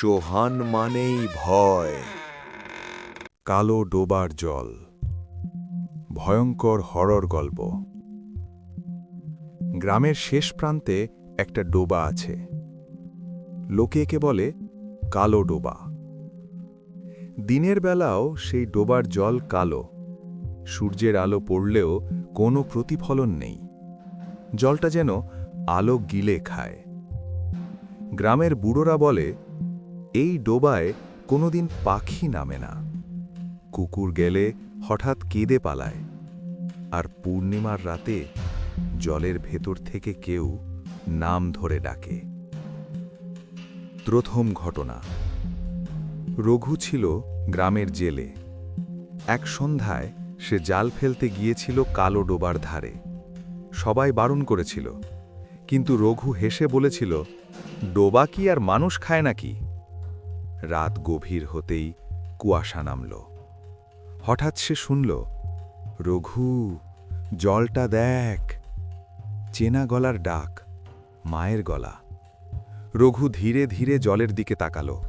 সোহান মানেই ভয়। কালো ডোবার জল। ভয়ঙ্কর হরর গল্প। গ্রামের শেষ প্রান্তে একটা ডোবা আছে। লোকে একে বলে কালো ডোবা। দিনের বেলাও সেই ডোবার জল কালো। সূর্যের আলো পড়লেও কোনো প্রতিফলন নেই। জলটা যেন আলো গিলে খায়। গ্রামের বুড়োরা বলে এই ডোবায় কোনোদিন পাখি নামে না। কুকুর গেলে হঠাৎ কেঁদে পালায়। আর পূর্ণিমার রাতে জলের ভেতর থেকে কেউ নাম ধরে ডাকে। প্রথম ঘটনা। রঘু ছিল গ্রামের জেলে। এক সন্ধ্যায় সে জাল ফেলতে গিয়েছিল কালো ডোবার ধারে। সবাই বারণ করেছিল। কিন্তু রঘু হেসে বলেছিল, ডোবা কি আর মানুষ খায় নাকি? রাত গভীর হতেই কুয়াশা নামল। হঠাৎ সে শুনল, রঘু, জলটা দেখ। চেনা গলার ডাক, মায়ের গলা। রঘু ধীরে ধীরে জলের দিকে তাকালো।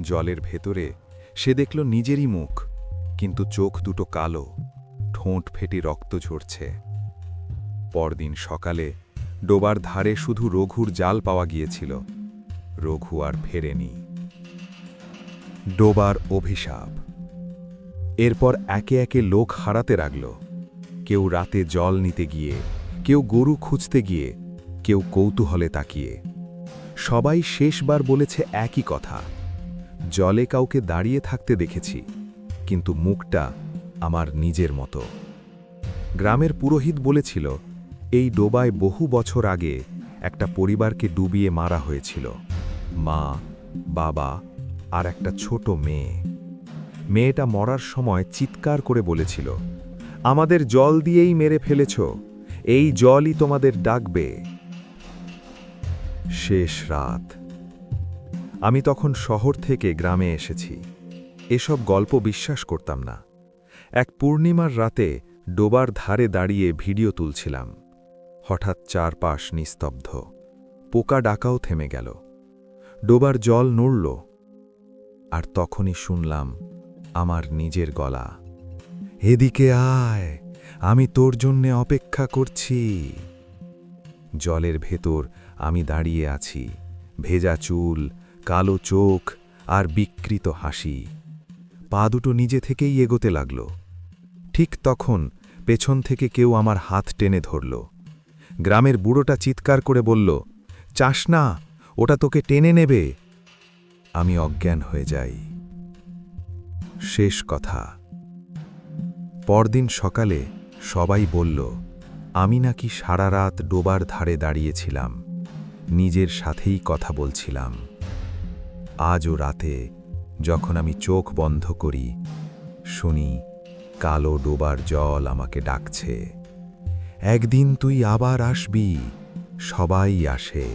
জলের ভেতরে সে দেখল নিজেরই মুখ, কিন্তু চোখ দুটো কালো, ঠোঁট ফেটে রক্ত ঝরছে। পরদিন সকালে ডোবার ধারে শুধু রঘুর জাল পাওয়া গিয়েছিল। রঘু আর ফেরেনি। ডোবার অভিশাপ। এরপর একে একে লোক হারাতে লাগল। কেউ রাতে জল নিতে গিয়ে, কেউ গরু খুঁজতে গিয়ে, কেউ কৌতূহলে তাকিয়ে। সবাই শেষবার বলেছে একই কথা। জলে কাউকে দাঁড়িয়ে থাকতে দেখেছি, কিন্তু মুখটা আমার নিজের মতো। গ্রামের পুরোহিত বলেছিল, এই ডোবায় বহু বছর আগে একটা পরিবারকে ডুবিয়ে মারা হয়েছিল। মা, বাবা আর একটা ছোট মেয়ে। মেয়েটা মরার সময় চিৎকার করে বলেছিল, আমাদের জল দিয়েই মেরে ফেলেছ, এই জলই তোমাদের ডাকবে। শেষ রাত। আমি তখন শহর থেকে গ্রামে এসেছি। এসব গল্প বিশ্বাস করতাম না। এক পূর্ণিমার রাতে ডোবার ধারে দাঁড়িয়ে ভিডিও তুলছিলাম। হঠাৎ চারপাশ নিস্তব্ধ। পোকা ডাকাও থেমে গেল। ডোবার জল নড়ল। আর তখনই শুনলাম আমার নিজের গলা। এদিকে আয়, আমি তোর জন্যে অপেক্ষা করছি। জলের ভেতর আমি দাঁড়িয়ে আছি, ভেজা চুল, কালো চোখ আর বিকৃত হাসি। পা দুটো নিজে থেকেই এগোতে লাগল। ঠিক তখন পেছন থেকে কেউ আমার হাত টেনে ধরল। গ্রামের বুড়োটা চিৎকার করে বলল, চাস না, ওটা তোকে টেনে নেবে। আমি অজ্ঞান হয়ে যাই। শেষ কথা। পরদিন সকালে সবাই বলল, আমি নাকি সারা রাত ডোবার ধারে দাঁড়িয়েছিলাম, নিজের সাথেই কথা বলছিলাম। আজও রাতে যখন আমি চোখ বন্ধ করি, শুনি কালো ডোবার জল আমাকে ডাকছে। একদিন তুই আবার আসবি, সবাই আসে।